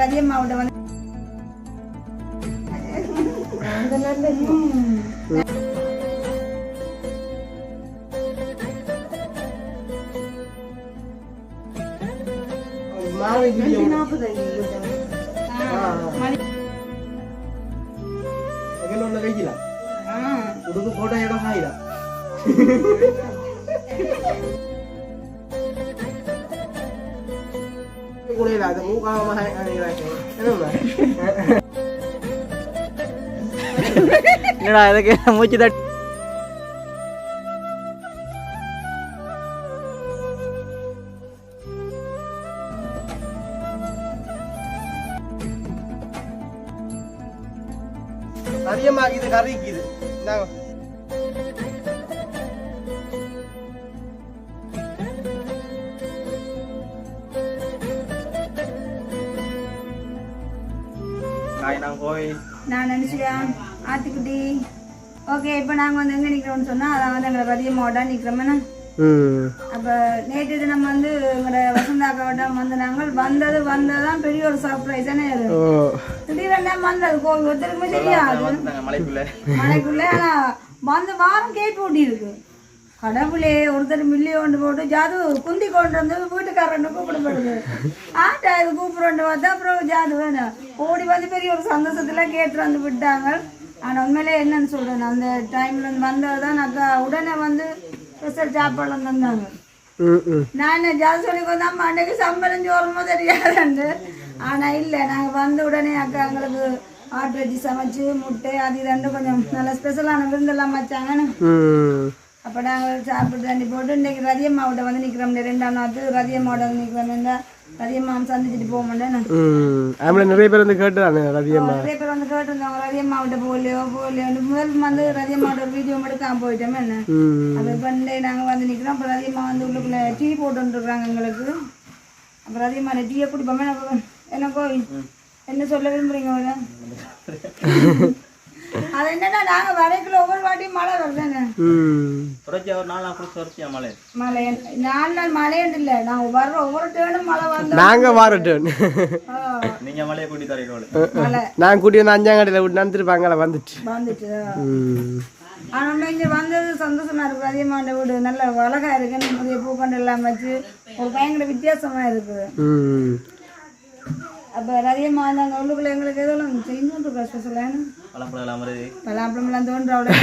ரதியம்மாவோட வந்து உடுக்கு போட்டோ இடம் ஆயிடா அது மூக்காம என்னடா இதுக்கு மூச்சு தட்டி அதிகமாகிது கறிக்குது இந்தாங்க போய். நான் நினச்சியா? ஆத்துக்குட்டி. ஓகே இப்போ நாங்கள் வந்து எங்கே நிற்கிறோம்னு சொன்னால் அதான் வந்து எங்களை ரதியம்மாவோட நிற்கிறோம்னா ம். அப்போ நேற்று தினம் வந்து எங்களோட வசந்தாக்காவோட வந்து நாங்கள் வந்தது வந்ததுதான் பெரிய ஒரு சர்ப்ரைஸ் தானே திடீரென வந்தது. கோவில் ஒருத்தருக்குமே தெரியாது. மலைக்குள்ள. மலைக்குள்ளே ஆனால் வந்து வாரம் கேட் ஓட்டி இருக்கு கடவுளே ஒருத்தர் மில்லி கொண்டு போட்டு ஜாது குந்தி கொண்டு வந்து வீட்டுக்காரன்னு கூப்பிடப்படுது. ஆட்டா இது கூப்பிடுறோண்டு பார்த்தா அப்புறம் ஜாது வேணும். ஓடி வந்து பெரிய ஒரு சந்தோஷத்துல கேட்டு வந்து விட்டாங்க. ஆனால் உண்மையிலே என்னன்னு சொல்றேன் அந்த டைம்ல இருந்து வந்தது தான் அக்கா உடனே வந்து ஸ்பெஷல் சாப்பாடு தந்தாங்க. நான் ஜாது சொல்லி அம்மா அன்னைக்கு சம்பளம் சோறுமோ தெரியாதுண்டு ஆனால் இல்லை நாங்கள் வந்த உடனே அக்கா எங்களுக்கு ஆட்டு வச்சு சமைச்சு முட்டை அது இது ரெண்டு கொஞ்சம் நல்ல ஸ்பெஷலான விருந்தெல்லாம் வச்சாங்கன்னு. அப்போ நாங்கள் சாப்பிட்டு தண்ணி போட்டு இன்றைக்கி ரதியம்மாவோட வந்து நிற்கிறோம் ரெண்டாம் நாத்து ரதியம்மாவோட வந்து நிற்கிறோம் ரதியம்மா சந்திச்சுட்டு போக மாட்டேன் நிறைய பேர் வந்து கேட்டுறாங்க ரதியம்மா நிறைய பேர் வந்து கேட்டிருந்தாங்க ரதியம்மாவிட்ட போகலையோ போகலையோ முதல் வந்து ரதியம்மாவோட ஒரு வீடியோ எடுக்காம போயிட்டோமே என்ன? அப்போ இப்போ நாங்கள் வந்து நிற்கிறோம் அப்போ ரதியம்மா வந்து உள்ளுக்குள்ளே டீ போட்டுருக்குறாங்க எங்களுக்கு. அப்புறம் ரதியம்மா டீயை குடிப்போமே என்ன கோயில் என்ன சொல்ல விரும்புறீங்க அது என்னன்னா நாங்கள் வரைக்குள்ள ஒவ்வொரு வாட்டியும் மழை வருதுன்னு ம். தொடர்ச்சி ஒரு நாள் குடிச்சு தொடர்ச்சியா மலை. மழை நாலு நாள் மழைன்னு இல்லை. நான் வர்ற ஒவ்வொரு டேர்னும் மழை வந்தா நாங்கள் வாரட்டும் ஆ, நீங்க மலையை கூட்டி தரீங்களோட மழை நான் கூட்டி வந்து அஞ்சாங்கடையில் விட்டு நந்துருப்பாங்களா வந்துட்டு. வந்துட்டு ம். ஆனால் இங்கே வந்தது சந்தோஷமா இருக்கு. அதிகமான வீடு நல்ல அழகா இருக்கு. நிறைய பூக்கண்டு எல்லாம் வச்சு ஒரு பயங்கர வித்தியாசமா இருக்குது ம். அப்போ ரதியம்மா அந்த உள்ளுக்குள்ள எங்களுக்கு எதுவும் செய்யணும் இருக்கா ஸ்பெஷலான பலாப்பழம்லாம் தோன்ற அவ்வளோ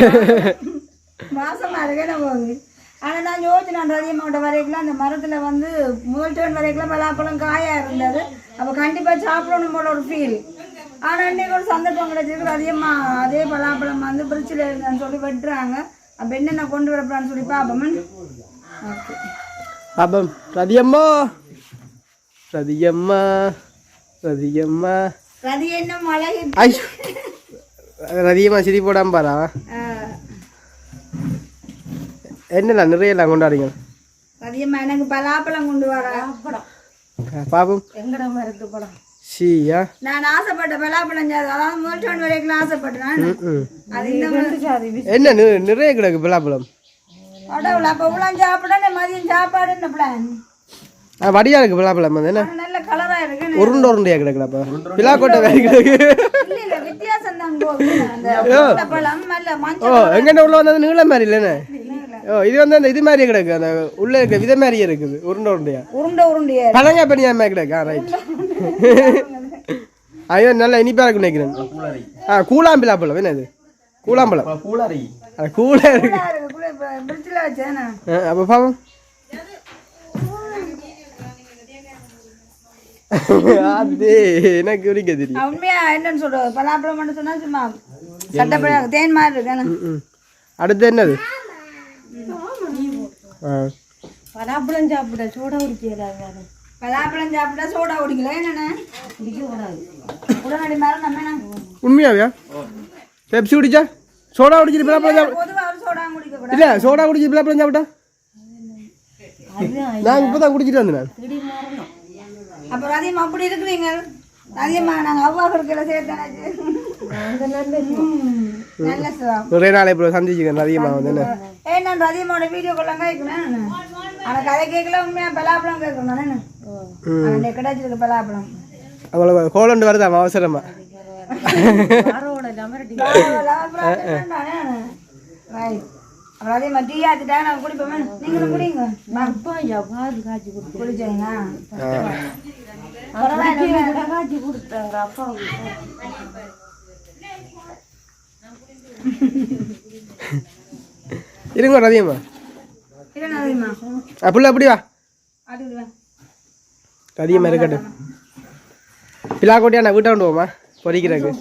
மாசமா இருக்கே போகுது? ஆனால் நான் யோசிச்சு நான் ரதியம்மாவோட வரைக்கும் அந்த மரத்தில் வந்து முதல் டேர்ன் வரைக்கும் பலாப்பழம் காயா இருந்தது. அப்போ கண்டிப்பாக சாப்பிடணும் போல ஒரு ஃபீல் ஆனால் இன்னைக்கு ஒரு சந்தர்ப்பம் கிடைச்சிருக்கு. ரதியம்மா அதே பலாப்பழம் வந்து பிரிட்ஜில் இருந்தேன்னு சொல்லி வெட்டுறாங்க. அப்போ என்னென்ன கொண்டு வரப்படான்னு சொல்லி பார்ப்போம்? ஓகே. அப்போ ரதியம்மா ரதியம்மா ரதியம்மா. ரதி என்ன மழை ஐயோ ரதியம்மா சிரி போடாம பாரா? என்னலாம் நிறையலாம் கொண்டாடுங்க ரதியம்மா எனக்கு பலாப்பழம் கொண்டு வர பாப்போம் எங்கடமா இருக்கு பழம்? சீயா. நான் ஆசைப்பட்ட பலாப்பழம் ஜாதி அதாவது முதல் டோன் வரைக்கும் ஆசைப்பட்டேன் அது இந்த என்ன நி- நிறைய கிடக்கு பலாப்பழம்? அப்போ இவ்வளோ சாப்பிட மதியம் சாப்பாடு என்ன பிளான் வடியா இருக்கு பலாப்பழம் வந்து என்ன? நல்ல கலரா இருக்கு உருண்டை உருண்டையா கிடக்குல அப்போ. பிலாக்கோட்டை வேறு கிடக்கு ஓ. எங்கிட்ட உள்ள வந்தது நீள மாதிரி இல்லைண்ணே ஓ இது வந்து அந்த இது மாதிரியே கிடக்கு அந்த உள்ள இருக்க வித மாதிரியே இருக்குது உருண்டை உருண்டையா? உருண்டை உருண்டையா பழங்கா பனியா மாதிரி கிடக்கு ஆ ரைட் ஐயோ நல்லா இனிப்பா இருக்கு நினைக்கிறேன். ஆ கூழாம்பிலாப்பழம் என்ன இது கூழாம்பழம். கூலரி அது கூலா இருக்கு. அப்போ பாவம். அது எனக்கு தெரியும் உண்மையா என்னன்னு சொல்றது பலாப்பழம் மட்டும் சொன்னா சும்மா சட்டப்பழம் தேன் மாதிரி இருக்கு. அடுத்து என்னது? ஆ. பலாப்பழம் சாப்பிட சோடா குடிக்கிறாங்க பலாப்பழம் சாப்பிட்டா சோடா குடிக்கல என்னண்ணே? குடிக்க கூடாது உடனடி மேலே நம்ம என்ன? உண்மையாவியா பெப்சி குடிச்சா? சோடா குடிச்சிட்டு பிளாப்பழம் சாப்பிட பொதுவாக ஒரு சோடா குடிக்க கூடாது. இல்ல சோடா குடிச்சு பிளாப்பழம் சாப்பிட்டா? நான் இப்பதான் குடிச்சிட்டு வந்தேன். அப்புறம் அதிகமாக அப்படி இருக்கிறீங்க. அதிகமாக நாங்கள் அவ்வா கொடுக்கல சுகம். நிறைய நாளை இப்போ சந்திச்சுக்கிறேன் அதிகமாக வந்து என்ன? ஏய் நான் அதிகமான வீடியோ கொள்ளாங்க கேட்கணும் ஆனால் கதை கேட்கல உண்மையாக பலாப்பழம் கேட்கணும் நான் கிடைச்சிருக்கு பலாப்பழம். அவங்களுக்கு கோலண்டு வருதாம் அவசரமா. ரைட் அப்புறம் அதே மாதிரி டீ ஆத்துட்டா நான் குடிப்போமே? நீங்களும் குடிங்க. குடிச்சீங்களா இருங்க ரதியம்மா. இல்லைண்ணா அதிகமா அப்படில அப்படி வா. ரதியம்மா இருக்கட்டும். பிலா கோட்டியா நான் வீட்டை கொண்டு போமா இருக்கும்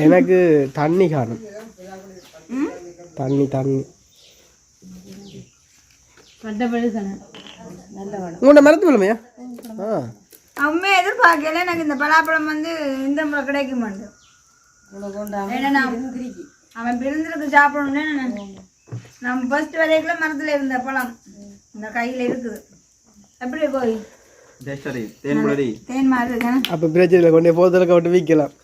எனக்கு தண்ணி காணும். தண்ணி தண்ணி. உங்கள்கிட்ட மரத்து பழமையா ஆ. எதிர்பார்க்கல எனக்கு இந்த பலாப்பழம் வந்து இந்த முறை கிடைக்க மாட்டேன் அவன் பிறந்திருக்கு சாப்பிடணும்னு நான் நம்ம ஃபர்ஸ்ட் வரைக்கும் மரத்துல இருந்த பழம். இந்த கையில இருக்குது. எப்படி போய். தேன் மாதிரி அப்போ பிரச்சனை இல்லை கொண்டு போதில் விற்கலாம்.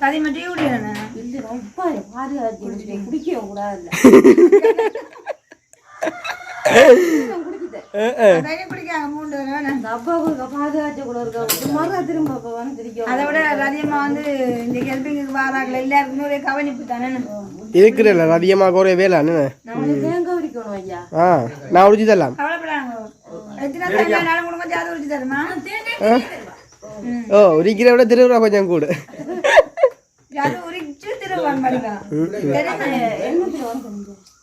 கதை மட்டும் குடிக்காங்க மூன்று வேணும் அதை விட அதிகமா வந்து இந்த ஹெல்பிங்க்கு வாராங்கள எல்லாருக்குமே ஒரே கவனிப்பு தானே? இருக்கிறல்ல அதிகமாக குறைய வேலை ஆ நான் தரலாம். உரிச்சு ஓ உரிக்கிற விட திருவிழா கொஞ்சம் கூட. ஜாதி உரிச்சு திருவான் படிக்கா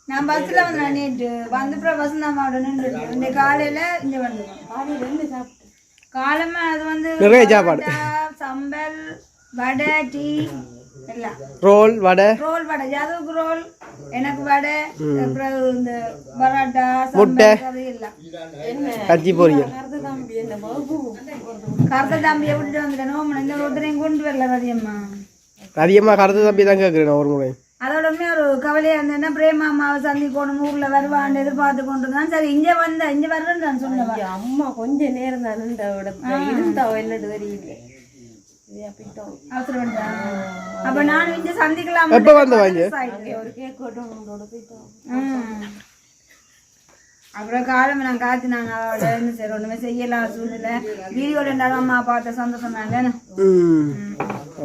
நான் பஸ்ல வந்தேன் நேற்று வந்து அப்புறம் பஸ் நான் நின்று இந்த காலையில இங்க வந்தேன். காலமா அது வந்து நிறைய சாப்பாடு. சம்பல் வடை டீ எல்லாம். ரோல் வடை. ரோல் வடை. ஜாதுவுக்கு ரோல் எனக்கு வடை அப்புறம் இந்த பரோட்டா முட்டை. கச்சி பொரியல். கருத்த தம்பியை விட்டுட்டு வந்துட்டேன். இந்த ஒருத்தரையும் கொண்டு வரல ரதியம்மா அதிகமாக கருத்து தம்பி தான் கேட்குறேன் நான் ஒரு முறை. அதோட ஒரு கவலையா இருந்தேன்னா பிரேமா அம்மாவை சந்திக்கணும் ஊர்ல வருவான்னு எதிர்பார்த்து கொண்டு தான் சரி இங்க வந்த இங்க வர்றேன்னு நான் சொன்னேன் அம்மா கொஞ்ச நேரம் தான் இடத்துல இருந்தா தெரியல. அப்ப நானும் இங்க சந்திக்கலாம்? எப்போ வந்து வாங்க? ஒரு கேக் வெட்டணும் உங்களோட போயிட்டோம். ம். அப்புறம் காலம் நான் காத்து நான் அவளோட என்ன சரி ஒண்ணுமே செய்யலாம் சூழ்நிலை. வீடியோ ரெண்டாலும் அம்மா பார்த்த சந்தோஷம் தானே ம்.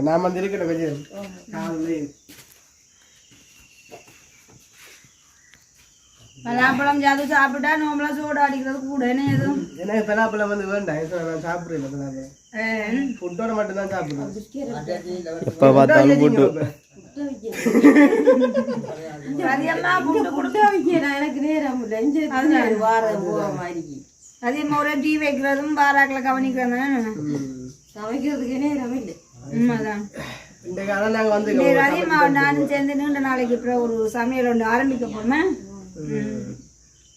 நான் வந்து இருக்கிறேன் கொஞ்சம். பலாப்பழம் ஜாது சாப்பிட்டா நோம்பலாம் சூடு அடிக்கிறது கூட என்ன எதுவும் எனக்கு பலாப்பழம் வந்து வேண்டாம் நான் சாப்பிட்றேன் பலாப்பழம்? ஃபுட்டோட மட்டும் தான் சாப்பிடுவேன் எப்போ பார்த்தாலும் போட்டு ரதியம்மா புட்டு கொடுத்து நான் எனக்கு நேரம் இல்லை இங்கே வார போற மாதிரி ரதியம்மா ஒரே டீ வைக்கிறதும் பாராக்கில் கவனிக்கிறதும் சமைக்கிறதுக்கு நேரம் இல்லை உண்மைதான் இந்த காலம் நாங்கள் வந்து நானும் சேர்ந்து நீண்ட நாளைக்கு அப்புறம் ஒரு சமையல் ஒன்று ஆரம்பிக்க போமே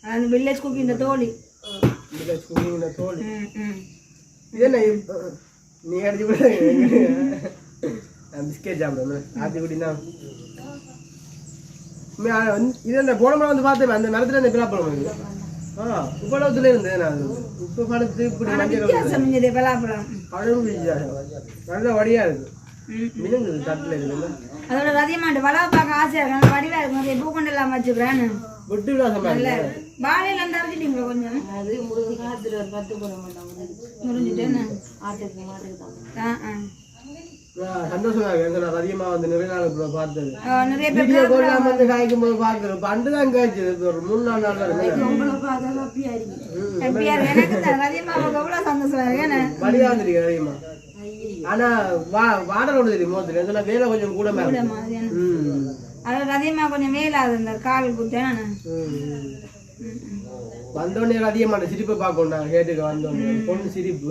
அந்த வில்லேஜ் குக்கிங் இந்த தோழி குக்கிங் தோல் ம், ம். இது என்ன இப்ப- நீ அடிச்சு நான் பிஸ்கெட் சாப்பிடுவேன் ஆத்தி குடினா இது அந்த போன மரம் வந்து பார்த்தேன் அந்த மரத்துல இந்த பிலாப்பழம் ஆ உப்பளத்துல இருந்தேன் நான் உப்பு பழத்து இப்படி பழம். நல்ல வடியா இருக்கு ம். மினுங்குது தட்டுல இருக்குல்ல அதோட ரதியம்மாண்டு வளவை பார்க்க ஆசையா இருக்கு நல்லா வடிவா இருக்கும் நிறைய பூக்கொண்டெல்லாம் வச்சுக்கிறேன் விட்டு விலாசமா இருக்கு வாழையில இருந்து அரைச்சிட்டீங்களா கொஞ்சம்? அது முழுக்க காத்துல ஒரு பத்து போட மாட்டாங்க முடிஞ்சுட்டேன்னு ஆட்டுக்கு மாட்டுக்கு தான். ஆ ஆ. ஆ, சந்தோஷமா இருக்கு. நான் அதிகமா வந்து நிறைய நாள் பார்த்தது. நிறைய பேர் வந்து காய்க்கும் போது பாக்குறேன் பண்டு தான் காய்ச்சது. இப்ப ஒரு மூணு நாலு நாள் இருக்கு. உங்களை பார்த்தா அப்படியா இருக்கு. ஹாப்பியா இருக்கு. எனக்கு எவ்வளவு சந்தோஷமா இருக்கு. வந்துருக்கு அதிகமா. ஆனா வா வாடகை ஒன்று தெரியும் மோத்துல வேலை கொஞ்சம் கூட மேல அதோட ரதியம்மா கொஞ்சம் மேலாது இந்த கால் குத்தேன் ம். வந்தோடனே அதிகமான சிரிப்பை பார்க்கணும் நான் கேட்டுக்க வந்தோடனே. பொண்ணு சிரிப்பு.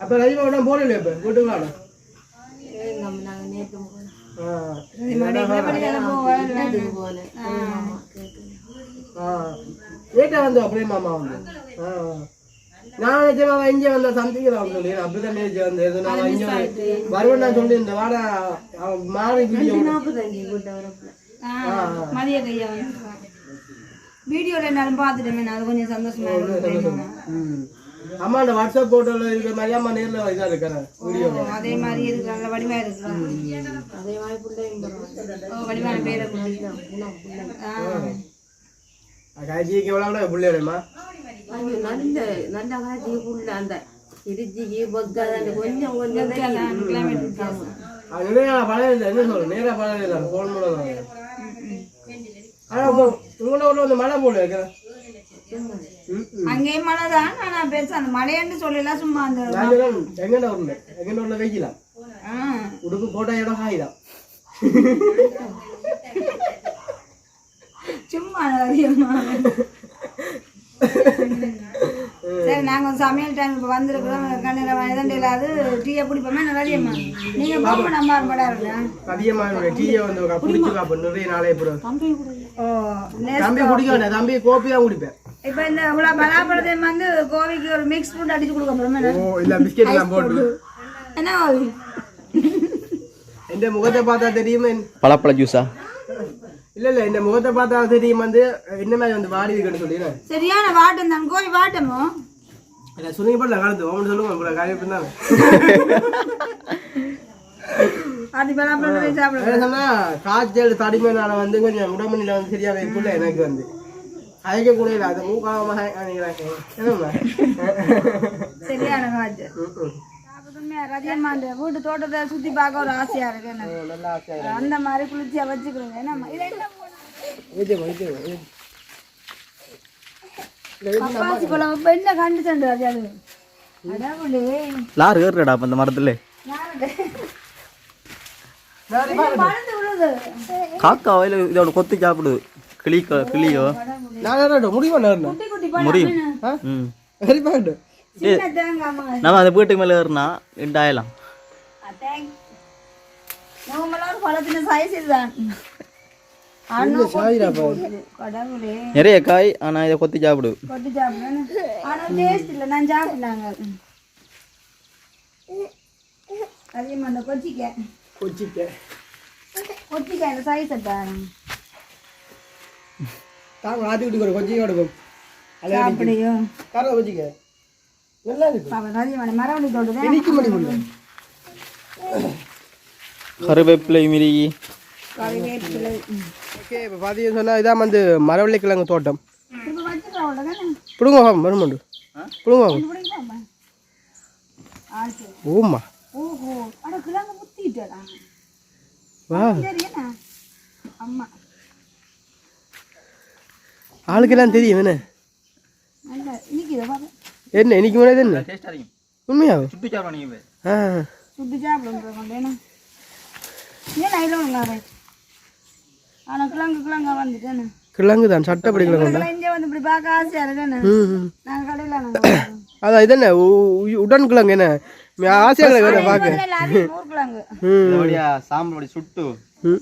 அப்ப ரஜிமா விட போடல இப்ப? போல ஏட்டா வந்து அப்படியே மாமா வந்து? ஆ. நான் அவன் இங்கே வந்த சந்திக்கிறான் சொல்லி அப்படிதான் நினைச்சு வந்து எது நான் இங்கே வருவேன் நான் சொல்லி இந்த வாட மாறி வீடியோ மதிய கையா வீடியோல எல்லாரும் பார்த்துட்டேன் அது கொஞ்சம் சந்தோஷமா இருக்கு அம்மா அந்த வாட்ஸ்அப் போட்டோல இருக்கிற மாதிரி அம்மா நேர்ல இதா இருக்கிறேன் வீடியோ அதே மாதிரி இருக்கு. நல்ல வடிவா இருக்கு. அதே மாதிரி பிள்ளைங்க ஓ, வடிவான பேரை காய்ச்சிக்கு எவ்வளோ கூட பிள்ளையோடமா அது நல்ல நல்ல காட்சி அந்த திருச்சிக்கு பொக்காத கொஞ்சம் கொஞ்சம் தான் பழைய இல்லை என்ன நேரா பழைய மூலம் ஆனா உங்களோட ஊர்ல வந்து மழை போல இருக்கிறேன் அங்கேயும் மழை தான் ஆனா பெருசா அந்த மழைன்னு சொல்லலாம் சும்மா அந்த எங்கட ஊர்ல எங்கட ஊர்ல வெயிலாம் ஆ, உடுப்பு போட்டா இடம் காயிதான் சும்மா அதிகமா. சரி நாங்க சமையல் டைம் இப்போ வந்திருக்கிறோம். கண்ணில் வயதான் இல்லாது டீயை குடிப்போமே நிறையம்மா நீங்க போக நம்ம படாருங்க அதிகமா டீயை வந்து குடிச்சு காப்பேன் நிறைய நாளே அப்புறம் ஓ தம்பி குடிக்க வேண்டாம். தம்பி கோப்பி தான் குடிப்பேன். இப்போ இந்த இவ்வளோ பலாப்பழத்தையும் வந்து கோவிக்கு ஒரு மிக்ஸ் ஃபுட் அடிச்சு கொடுக்க போறோமே ஓ இல்ல பிஸ்கெட் எல்லாம் போட்டு. என்ன கோவி? எந்த முகத்தை பார்த்தா தெரியுமே? பழப்பழ ஜூஸா இல்ல இல்ல இந்த முகத்தை பார்த்தா தெரியும் வந்து என்ன மாதிரி வந்து வாடி இருக்குன்னு சொல்லிடுறேன் சரியான வாட்டம் தான். கோவி வாட்டமோ? இல்ல சொன்னீங்க போல கலந்து உங்கள்ட்ட சொல்லுங்க உங்களை காரியம் இருந்தாங்க அது பலாப்பழம் சொன்னா காய்ச்சல் தடிமைனால வந்து கொஞ்சம் உடம்புல வந்து சரியாக இருக்குல்ல எனக்கு வந்து. அழைக்க கூட இல்லை அது மூக்காம என்னம்மா சரியான காய்ச்சல். ரதியம்மா அந்த வீட்டு தோட்டத்தை சுத்தி பார்க்க ஒரு ஆசையா இருக்கு எனக்கு அந்த மாதிரி குளிர்ச்சியா வச்சுக்கிறோங்க என்னம்மா? இது என்ன வைத்தியம் வைத்தியம் பப்பாசி பழம். இப்ப என்ன கண்டிஷன் ராஜா அது? அடாவுலே லார் அந்த மரத்துல. காக்கா வயல இதோட கொத்து சாப்பிடுது கிளி கிளியோ? நேரம் முடியுமா நம்ம அந்த வீட்டுக்கு மேல ஏறினா ரெண்டாயிரம் நிறைய காய் ஆனா இதை கொத்தி சாப்பிடு. கொச்சிக்க? கருவேப்பிலை மிருகி ஓகே இப்போ பார்த்தீங்கன்னு சொன்னால் இதான் வந்து மரவள்ளி கிழங்கு தோட்டம் பிடுங்க வாங்க மருமண்டு பிடுங்க வாங்க இப்படிங்களாம்மா ஆ சரி. ஓம்மா. ஓஹோ அட கிழங்கு முத்திட்டா வா. ஆளுக்கெல்லாம் தெரியும் என்ன? என்ன இன்னைக்கு முன்னாடி என்ன? டேஸ்டா இருக்கும் உண்மையா சுட்டு சாப்பிடும் நீங்க ஆ. சுட்டு சாப்பிடுன்ற கொண்டேனா ஏன் நைல ஒழுங்காவே ஆனால் கிழங்கு கிழங்கா வந்துட்டேன்னு கிழங்கு தான் சட்டப்படி கிழங்கு இதெல்லாம் இங்கே வந்து இப்படி பார்க்க ஆசையா இருக்கேன்னு ம் ம். நாங்கள் கடையில் நாங்கள் அதான் இது என்ன உடன் கிழங்கு என்ன? ஆசையாக கிழங்கு என்ன பார்க்க. ஊர் கிழங்கு. ம் இதோடைய சாம்பல் சுட்டு.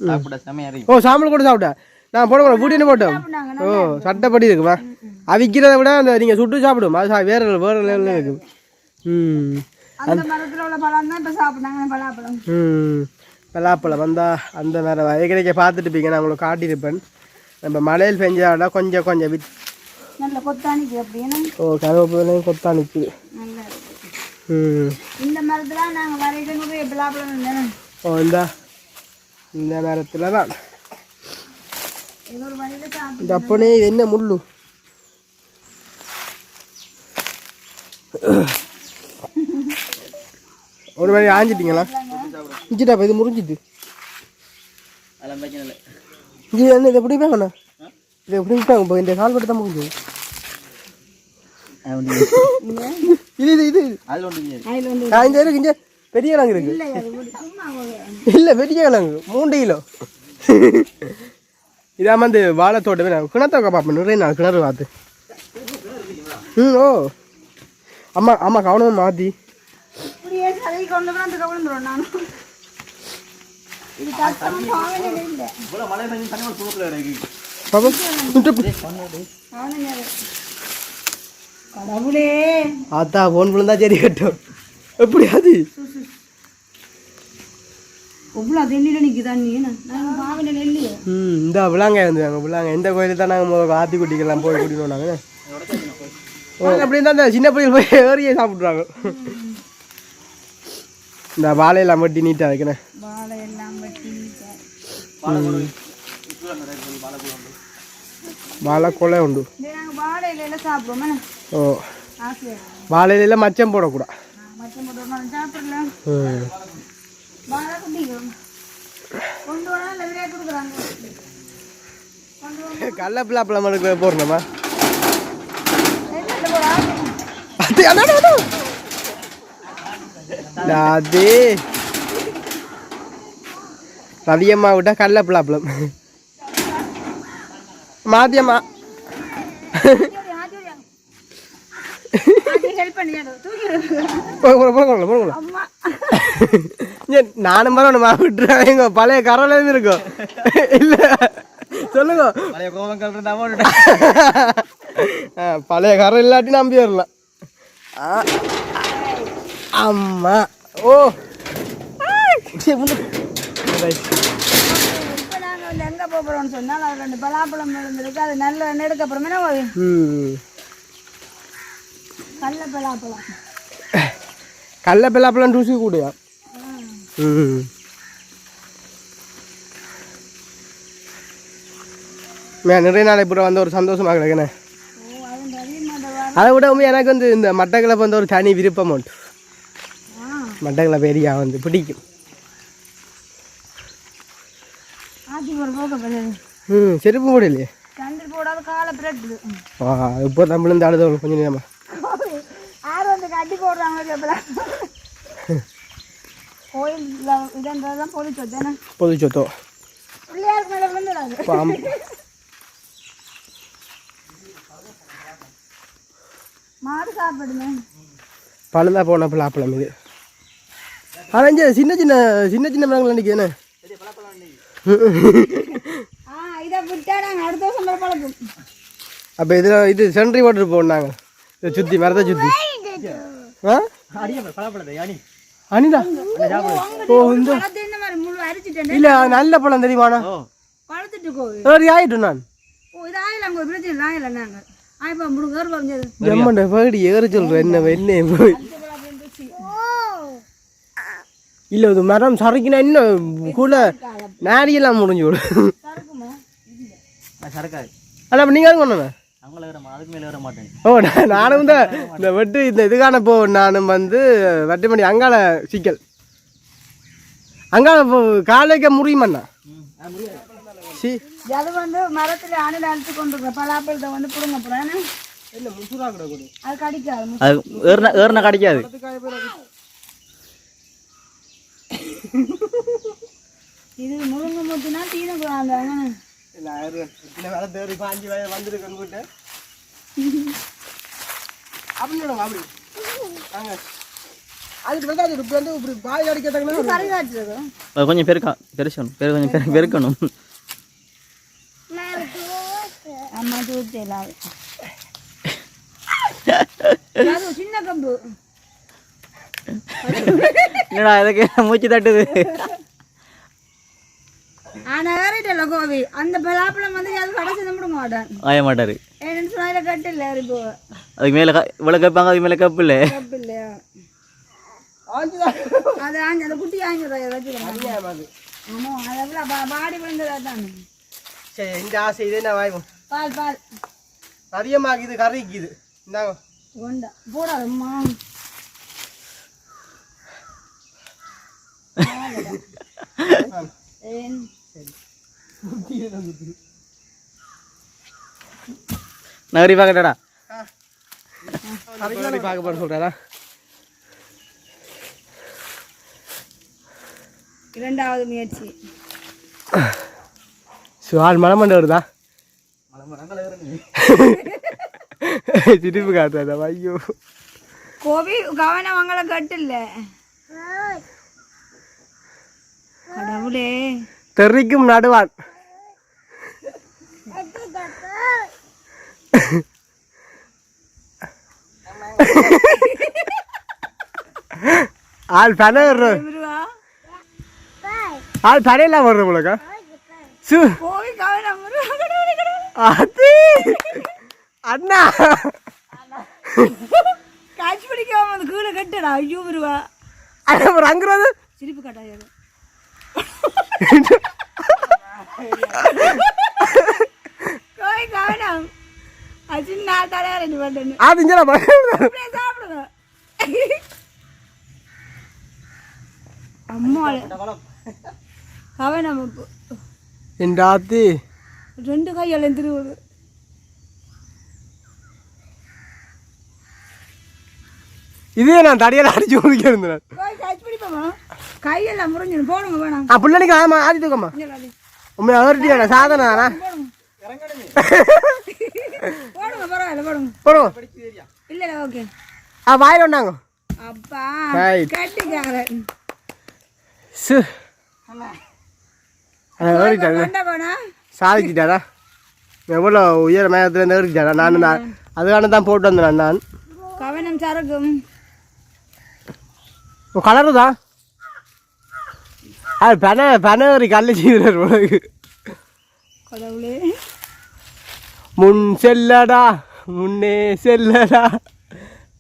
சாப்பிட செமையா இருக்கும் ஓ சாம்பல் கூட சாப்பிட்டேன் நான் போட போட பூட்டின்னு போட்டோம். ஓ சட்டப்படி இருக்குமா அவிக்கிறத விட அந்த நீங்கள் சுட்டு சாப்பிடும். அது வேற வேற லெவலில் இருக்கு ம். அந்த மரத்தில் உள்ள பழம் தான் இப்போ சாப்பிட்டாங்க பலாப்பழம். ம். பலாப்பழம் வந்தா அந்த நேரம் ஏற்கனவே பார்த்துட்டு இருப்பீங்க நான் உங்களுக்கு காட்டியிருப்பேன். நம்ம மழையில் பெஞ்சாடா கொஞ்சம் கொஞ்சம் வித் நல்ல கொத்தானிக்கு அப்படின்னு ஓ கருவேப்பிலையும் கொத்தா நிற்குது நல்லா இருக்கு ம். இந்த மரத்தில் நாங்கள் வரைக்கும் பலாப்பழம் ஓ இந்த. இந்த நேரத்தில் தான் இது என்ன முள்ளு? ஒரு மாதிரி ஆஞ்சிட்டிங்களா? இஞ்சிட்டாப்பா இது முறிஞ்சிட்டு. இது வந்து இதை எப்படி பேங்கண்ணா இதை எப்படி விட்டாங்க இப்போ? இந்த கால் பட்டு தான் முடிஞ்சது இது இது இது. அதில் இந்த இருக்கு இங்கே. பெரிய கிழங்கு இருக்கு. இல்லை பெரிய கிழங்கு. மூன்று கிலோ. இதாம வாழை தோட்ட நான் கிணத்த பார்ப்பேன் நிறைய நாள் கிணறு பார்த்து. ம் ஓ. அம்மா இவ்வளோ விட்டு பாவனை கடவுளே. ஆத்தா போன் விழுந்தா சரி கட்டும். எப்படி அது? தெல்லியில் நிற்குதா நீ இல்லையே. ம் இந்த விளாங்காய் வந்து நாங்கள் விளாங்க எந்த கோயிலுக்கு தான் நாங்கள் ஆத்தி குட்டிக்கெல்லாம் போய் குடிக்கணும் நாங்கள் அப்படி இருந்தா அந்த சின்ன பிள்ளைகள் போய் ஏறியே சாப்பிட்றாங்க இந்த வாழையெல்லாம் வெட்டி நீட்டாக வைக்கிறேன் வாழை வெட்டி உண்டு? ஓ. ஆசையா வாழையில மச்சம் போடக்கூடாது. மச்சம் போட்டு ஒரு நாள் சாப்பிடலாம் ம். வாழை குட்டிக்கும் கொண்டு வரா இல்லை விளையாட்டு கொடுக்குறாங்க கடல பிள்ளாப்பழம் எடுக்க போறணுமா என்ன ஒரு ஆசை மாத்தியம்மா ஹெல்ப் பண்ணியாடு தூக்கி போங்க போங்க போங்க அம்மா இங்க நானும் பரவாயில்ல விட்டுறேன் எங்க பழைய கரல இருந்து இருக்கும் இல்ல சொல்லுங்க பழைய கோபங்கள் இருந்தாம ஆ, பழைய கரை இல்லாட்டி நம்பி வரலாம் அம்மா. ஓ. எங்கே போகிறோம்னு சொன்னால் அது ரெண்டு பலாப்பழம் இருந்திருக்கு. அது நல்ல எடுக்க அப்புறமே கல்ல பலாப்பழம். கடல பிள்ளாப்பழம் ருசி கூடயா? ம். நிறைய நாளை இப்போ வந்து ஒரு சந்தோஷமாக கிடக்குண்ணே ஓ அது நிறைய மாட்டவா அதை விட உண்மை எனக்கு வந்து இந்த மட்டக்கிழப்பு வந்து ஒரு தனி விருப்பம் உண்டு. ஆ மட்டக்கிழப்பு ஏரியா வந்து பிடிக்கும். ம் செருப்பு ஆ இப்போ தான் விழுந்து அழுத கொஞ்சம் நேரமா. பொது சொத்தோ. பிள்ளையாருக்கு மேலே விழுந்துடாது. மாடு சாப்பிடுமே. பழுந்தா போன பிள்ளாப்பழம் இது. ஆனால் இங்கே சின்ன சின்ன சின்ன சின்ன நிற்கிதுண்ணே ஆ இதை விட்டா நாங்கள் அடுத்த வருஷம் வரை பழக்கம் அப்போ இதில் இது சென்ட்ரி வாட்டர் போனாங்க இதை சுற்றி மரத்தை சுற்றி ஆ? அனிதா? ஓ இந்த. இல்லை நல்ல பழம் தெரியுமாண்ணா? பழுத்துட்டு ஆயிட்டு நான். ஓ இது ஆயில சொல்கிறேன் என்ன போய் இல்லை இது மரம் சறுக்கினா இன்னும் கூட நாரியெல்லாம் முடிஞ்சு விடும் சறுக்குமா நீங்கள் கொண்டு ஓ நானும் இந்த இந்த வெட்டு இந்த இதுக்கான போ நானும் வந்து வட்டிமணி அங்கால சிக்கல் அங்கால காலைக்க முடியுமண்ணா சி அது வந்து மரத்துல அணில் அழிச்சு கொண்டு பலாப்பழத்தை வந்து பிடுங்க போறேன் என்ன? முசுரா கூட கூட. அது கடிக்காது அது ஏறினா ஏறினா கிடைக்காது. இது முருங்கை முத்துனா தீனக்கூடாது அங்கே இல்லை இத்தனை வேலை தேடி பாஞ்சு வேலை வந்துருக்கு உங்ககிட்ட. அப்படி சொல்லுங்க அப்படி. வாங்க. அதுக்கு வந்து அது இப்படி வந்து இப்படி பாய் அடிக்கிறதுக்கு கொஞ்சம் பெருக்கா பெருசணும். பெரு கொஞ்சம் பெரு பெருக்கணும். அம்மா இல்லாது அது சின்ன கம்பு என்னடா இதுக்கு மூச்சு தட்டுது? ஆனா ஏறிட்டல கோவி அந்த பலாப்பழம் வந்து அது கடைசி நம்பிடுங்க மாட்டேன் ஆய மாட்டாரு. ஏன்னு சொன்னா கட்டு இல்லை இப்போ? அதுக்கு மேலே இவ்வளோ கேட்பாங்க அதுக்கு மேலே கப்பு இல்லை. கப்பு ஆஞ்சுதான் அது ஆஞ்சு அந்த குட்டி ஆஞ்சு வச்சுக்கிறேன் ஆமா அது எவ்வளோ பா பாடி விழுந்ததா தான் சரி இந்த ஆசை இதே நான் வாய்வோம் பால் பால். அதிகமாகுது கறிக்குது இந்தாங்க. கொண்டா. போடாதம்மா நகரி பார்க்கட்டடா. பார்க்க போற சொல்றாரா? இரண்டாவது முயற்சி. சுவால் மலை மண்டை திருப்பி காட்டுறதா? ஐயோ. கோவி கவனம் அவங்கள கட்டு இல்ல கடவுளே. தெரிக்கும் நடுவான். ஆள் பனை வர்றோம் ஆள் பனையெல்லாம் வர்றோம் உலகா சு. கோவி கவனம் அது? அண்ணா. காய்ச்சி பிடிக்காம அந்த கீழே கட்டுடா. ஐயோ வருவா அப்புறம் அங்குறது சிரிப்பு கட்டாயாது கோய் கவனம் சின்ன ஆள் தலையா ரெண்டு பண்ணு அது இங்கே சாப்பிடுங்க. அம்மாள் கவனம். என் ஆத்தி ரெண்டு கையால் எந்திருவது இதே நான் தடியால் அடிச்சு முடிக்க இருந்தேன். கையெல்லாம் முறிஞ்சிடும் போடுங்க வேணாம். ஆ பிள்ளைக்கு ஆமா ஆதி தூக்கம்மா. உண்மை அவர்கிட்ட சாதனை தானே போடுங்க பரவாயில்ல போடுங்க. போடுவோம். இல்ல இல்ல ஓகே. ஆ வாயில் ஒன்றாங்க அப்பா. கட்டிக்காரன் சு. கொண்ட போனா சாதிச்சிட்டாரா எவ்வளோ உயர மேகத்துலேருந்து ஏறிட்டாரா நான் நான் அதுக்கான தான் போட்டு வந்தேன் நான். கவனம் சரக்கும் கலரு தான் அது பென பெனவரி கல்ல செய்கிறார் உனக்கு கடவுளே. முன் செல்லடா முன்னே செல்லடா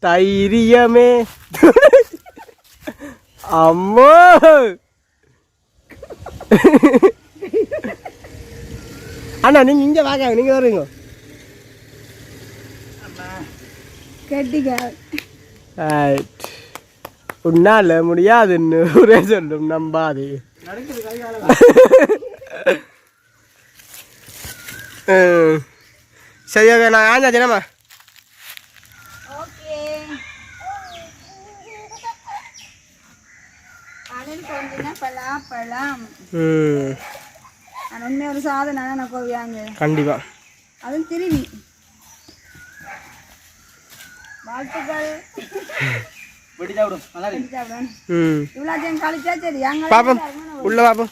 தைரியமே. அம்மோ! அண்ணா நீங்க இங்க வாங்க நீங்க வருங்க உன்னால முடியாதுன்னு ஒரே சொல்லும் நம்பாதே. சரி ஓகே நான் ஆஞ்சாச்சு என்னம்மா ஓகே. அணில் கொஞ்சினா பலாப்பழம் ம். நான் உண்மையாக ஒரு சாதனை நான் கோவியாங்க கண்டிப்பா. அதுவும் திருவி. வாழ்த்துக்கள். சாப்பிடுவேன். ம். இவ்வளோத்தையும் கழிச்சா சரி அங்கே பாப்போம். உள்ள பாப்போம்.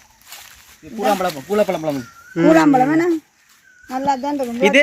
கூடாம்பழம் வேணா நல்லா தான் இருக்கும். இது